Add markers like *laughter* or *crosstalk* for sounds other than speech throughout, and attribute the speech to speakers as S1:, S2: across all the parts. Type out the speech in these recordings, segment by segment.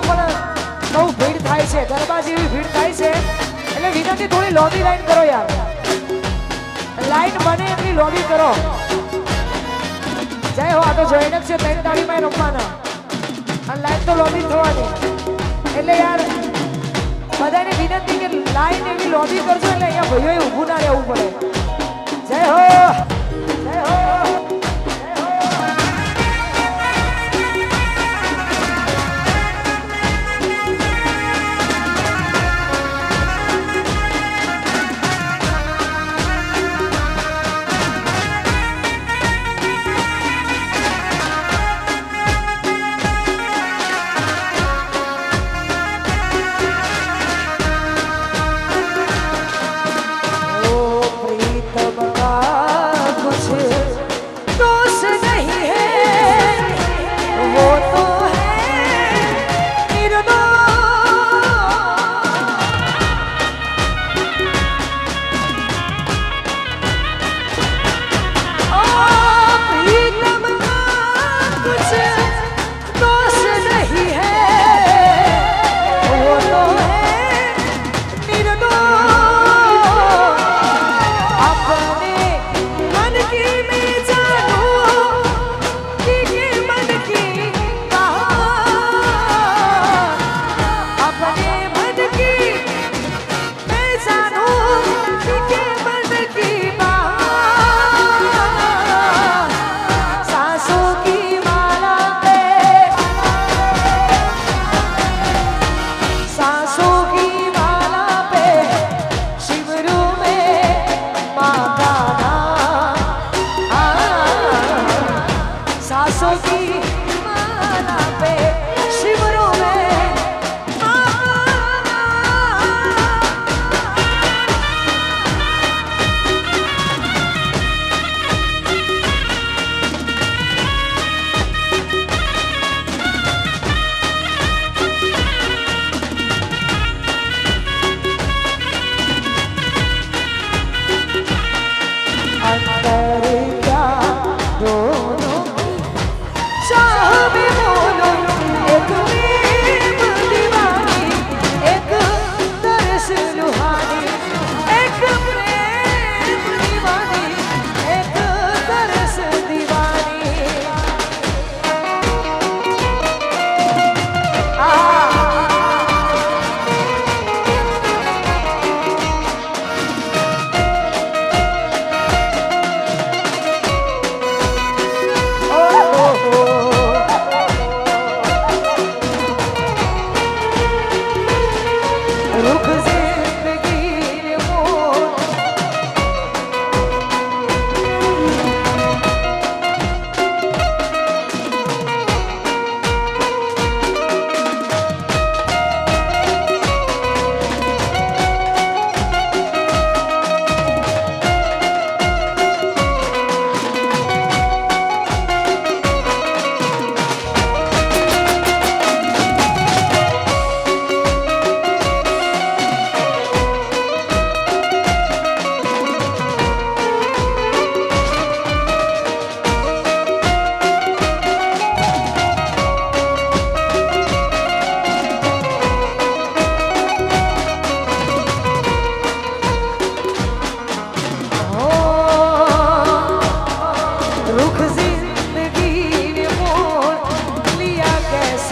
S1: ગરબામાં પણ બહુ ભીડ થાય છે. ગરબા જેવી ભીડ થાય છે. એટલે વિનંતી થોડી લોબી લાઈન કરો યાર. લાઈન બને એટલી લોબી કરો. જય હો, આ તો જૈનક છે ત્રણ તાળીમાં રમવાના. અને લાઈન તો લોબી થવાની. એટલે યાર, બધાને વિનંતી કે લાઈન એવી લોબી કરજો, એટલે અહીંયા ભાઈઓએ ઊભું ના રહેવું પડે. જય હો!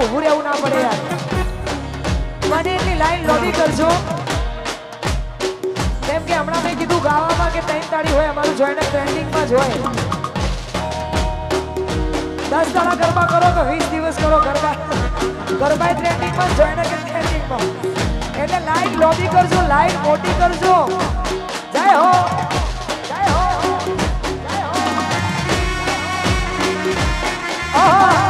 S1: ઊભું રહેવું હમણાં મેં કીધું ગાવામાં કે અમારું જોઈને ટ્રેન્ડિંગમાં જ હોય. દસ દાડા ગરબા કરો તો વીસ દિવસ કરો ગરબા. ગરબા ટ્રેન્ડિંગમાં જોઈને કે ટ્રેન્ડિંગમાં એટલે લાઈન લોબી કરજો લાઈન મોટી કરજો. જય હો. 啊 *laughs*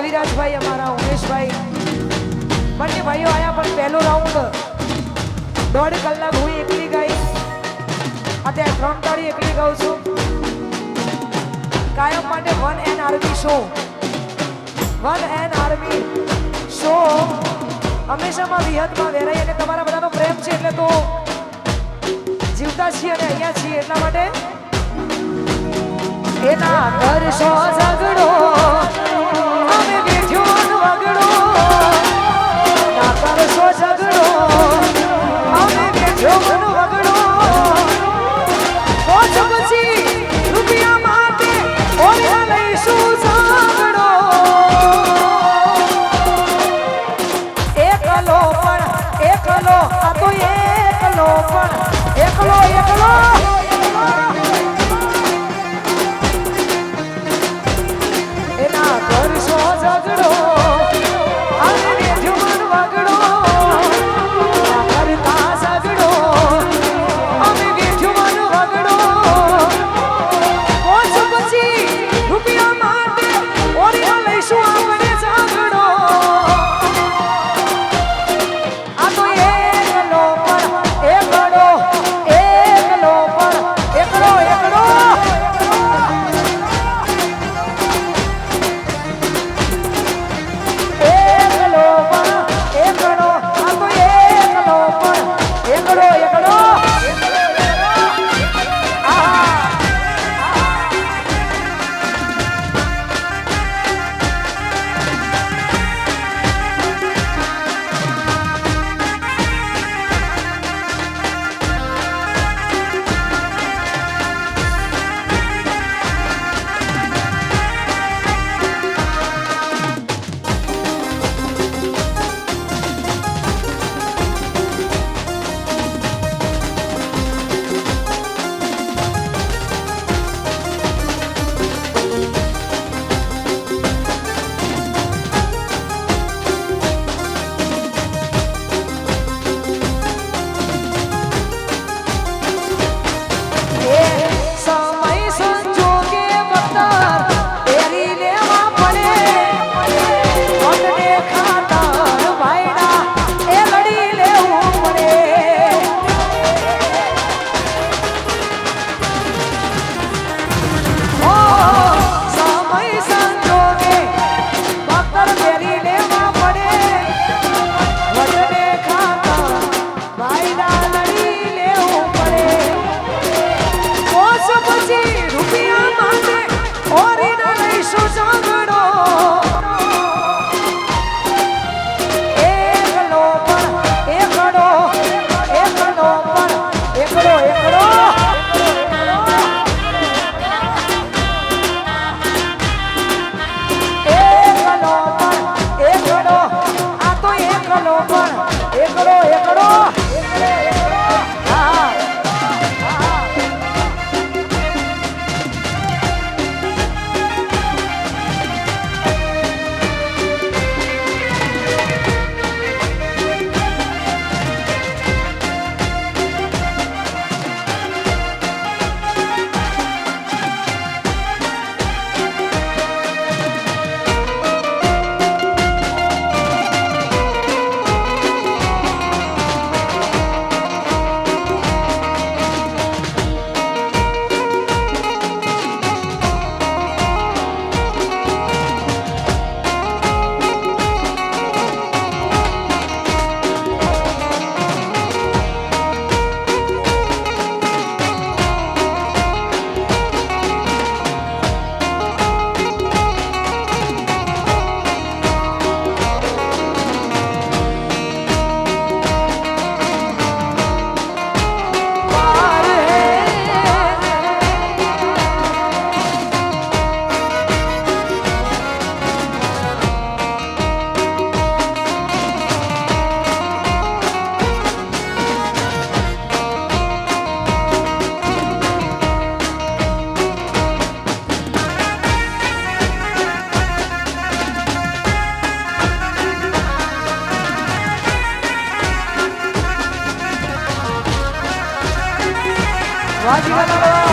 S1: કવિરાજભાઈ, અમારા ઉમેશભાઈ. બંને ભાઈઓ આયા પણ પહેલો રાઉન્ડ દોઢ કલાક હું એકલી ગઈ. અત્યારે ત્રણ તાળી એકલી ગાઉં છું. કાયમ માટે one N army show one N army show હંમેશામાં વિહતમાં વેરાય અને તમારા બધાનો પ્રેમ છે એટલે તો જીવતા છીએ અને અહીંયા છીએ એટલા માટે. એના કરશો ઝઘડો વગડો. ના કરશો ઝઘડો. અમે બેઠ્યો Haji Manawar.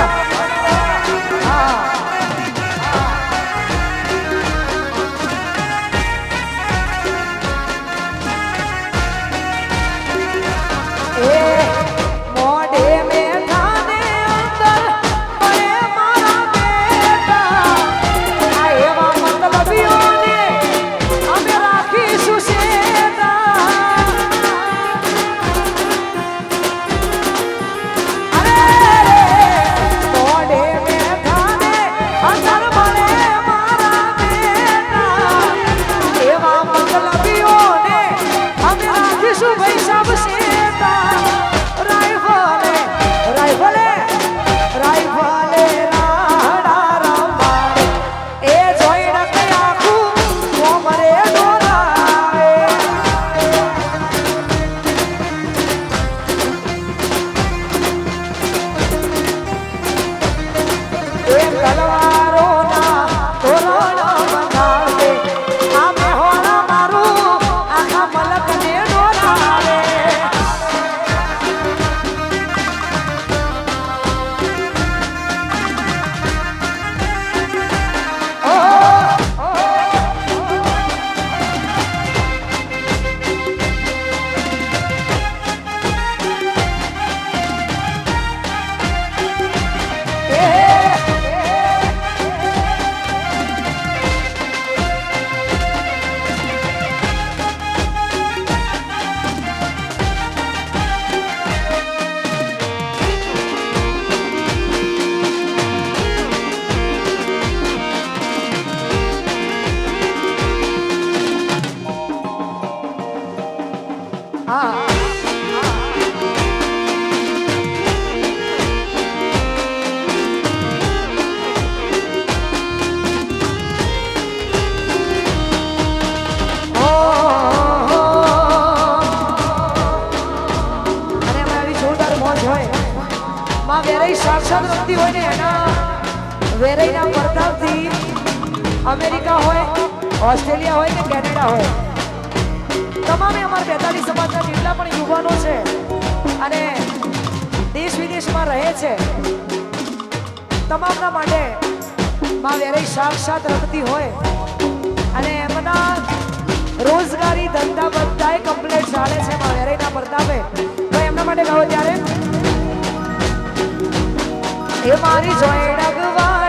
S1: સાક્ષાત વ્યક્તિ હોય ને એના વેરાઈના પરતાવથી અમેરિકા હોય, ઓસ્ટ્રેલિયા હોય કે કેનેડા હોય. તમામે અમારા બેતાલીસ સમાજના જેટલા પણ યુવાનો છે અને દેશ વિદેશમાં રહે છે, તમામના માટે માં વેરાઈ સાક્ષાત રમતી હોય અને એમના રોજગારી ધંધા બધાય કમ્પ્લેટ ચાલે છે માં વેરાઈના પરતાપે, તો એમના માટે ગાઓ ત્યારે એ મારી જોઈડગવાણી મારી